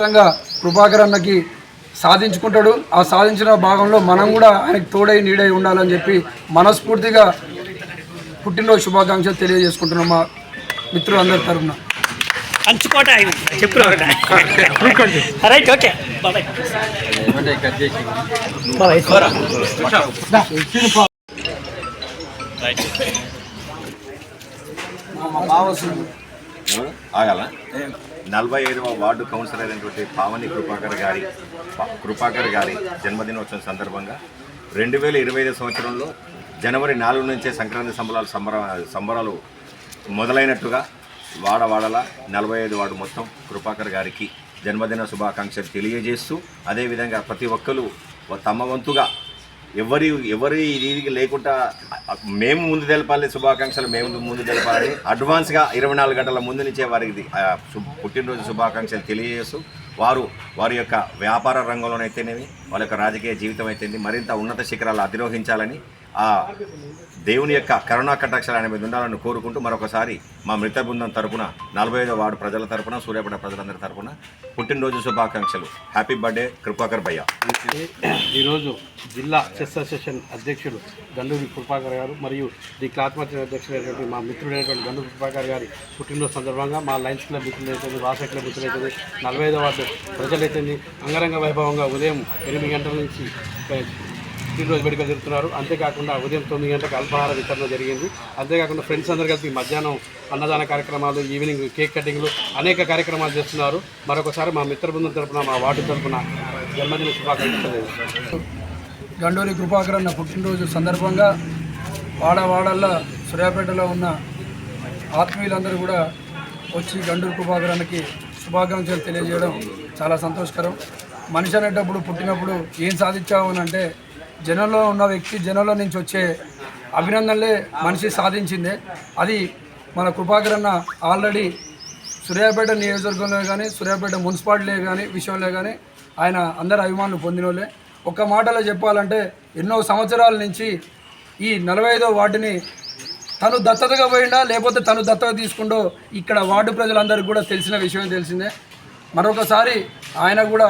ఖచ్చితంగా కృపాకర్ అన్నకి సాధించుకుంటాడు. ఆ సాధించిన భాగంలో మనం కూడా ఆయనకు తోడై నీడై ఉండాలని చెప్పి మనస్ఫూర్తిగా పుట్టినరోజు శుభాకాంక్షలు తెలియజేసుకుంటున్నాం మా మిత్రులందరి తరఫున పంచుకోట ఆయన. చెప్పు రైట్ ఓకే బాబాయ్ బాబాయ్ ఆగల? నలభై ఐదవ వార్డు కౌన్సిలర్ అయినటువంటి పావని కృపాకర్ గారి కృపాకర్ గారి జన్మదినోత్సవం సందర్భంగా రెండు వేల ఇరవై ఐదు సంవత్సరంలో జనవరి నాలుగు నుంచే సంక్రాంతి సంబరాలు సంబర సంబరాలు మొదలైనట్టుగా వాడవాడల నలభై ఐదు వార్డు మొత్తం కృపాకర్ గారికి జన్మదిన శుభాకాంక్షలు తెలియజేస్తూ అదేవిధంగా ప్రతి ఒక్కరు తమ వంతుగా ఎవరి ఎవరి ఇది లేకుండా మేము ముందు తెలపాలి శుభాకాంక్షలు మేము ముందు తెలపాలి అడ్వాన్స్గా ఇరవై నాలుగు గంటల ముందు నుంచే వారికి పుట్టినరోజు శుభాకాంక్షలు తెలియజేస్తూ వారు వారి యొక్క వ్యాపార రంగంలోనైతేనేమి వాళ్ళ యొక్క రాజకీయ జీవితం అయితేనేమి మరింత ఉన్నత శిఖరాలు అధిరోహించాలని ఆ దేవుని యొక్క కరుణా కటాక్షాలు ఆయన మీద ఉండాలని కోరుకుంటూ మరొకసారి మా మృత బృందం తరపున నలభై ఐదో వార్డు ప్రజల తరపున సూర్యాపేట ప్రజలందరి తరపున పుట్టినరోజు శుభాకాంక్షలు. హ్యాపీ బర్త్డే కృపాకర్ భయ్య. ఈరోజు జిల్లా చెస్ అసోసియేషన్ అధ్యక్షుడు గండూరి కృపాకర్ గారు మరియు ది క్లాత్ మార్చిన అధ్యక్షుడైనటువంటి మా మిత్రుడైనటువంటి గండూరి కృపాకర్ గారి పుట్టినరోజు సందర్భంగా మా లయన్స్ క్లబ్ మిత్రులైతుంది వాస క్లబ్ మిత్రులైతుంది నలభై ఐదో వార్డు ప్రజలైతుంది అంగరంగ వైభవంగా ఉదయం ఎనిమిది గంటల నుంచి పుట్టినరోజు వేడుకలు జరుపుతున్నారు. అంతేకాకుండా ఉదయం తొమ్మిది గంటలకు అల్పాహార వితరణ జరిగింది. అంతేకాకుండా ఫ్రెండ్స్ అందరు కలిపి మధ్యాహ్నం అన్నదాన కార్యక్రమాలు ఈవినింగ్ కేక్ కటింగ్లు అనేక కార్యక్రమాలు చేస్తున్నారు. మరొకసారి మా మిత్ర బృందం తరపున మా వార్డు తరపున జన్మదిన శుభాకాంక్షలు గండూరి కృపాకర్ అన్న పుట్టినరోజు సందర్భంగా వాడవాడల్లో సూర్యాపేటలో ఉన్న ఆత్మీయులందరూ కూడా వచ్చి గండూరి కృపాకర్ అన్నకి శుభాకాంక్షలు తెలియజేయడం చాలా సంతోషకరం. మనిషి అనేటప్పుడు పుట్టినప్పుడు ఏం సాధించావు అని అంటే జనంలో ఉన్న వ్యక్తి జనంలో నుంచి వచ్చే అభినందనలే మనిషి సాధించిందే. అది మన కృపాకరన్న ఆల్రెడీ సూర్యాపేట నియోజకవర్గంలో కానీ సూర్యాపేట మున్సిపాలిటీలో కానీ విషయంలో కానీ ఆయన అందరు అభిమానులు పొందిన వాళ్ళే ఒక్క మాటలో చెప్పాలంటే ఎన్నో సంవత్సరాల నుంచి ఈ నలభై ఐదో వార్డుని తను దత్తతగా పోయిండా లేకపోతే తను దత్తత తీసుకుండో ఇక్కడ వార్డు ప్రజలందరికీ కూడా తెలిసిన విషయం తెలిసిందే. మరొకసారి ఆయన కూడా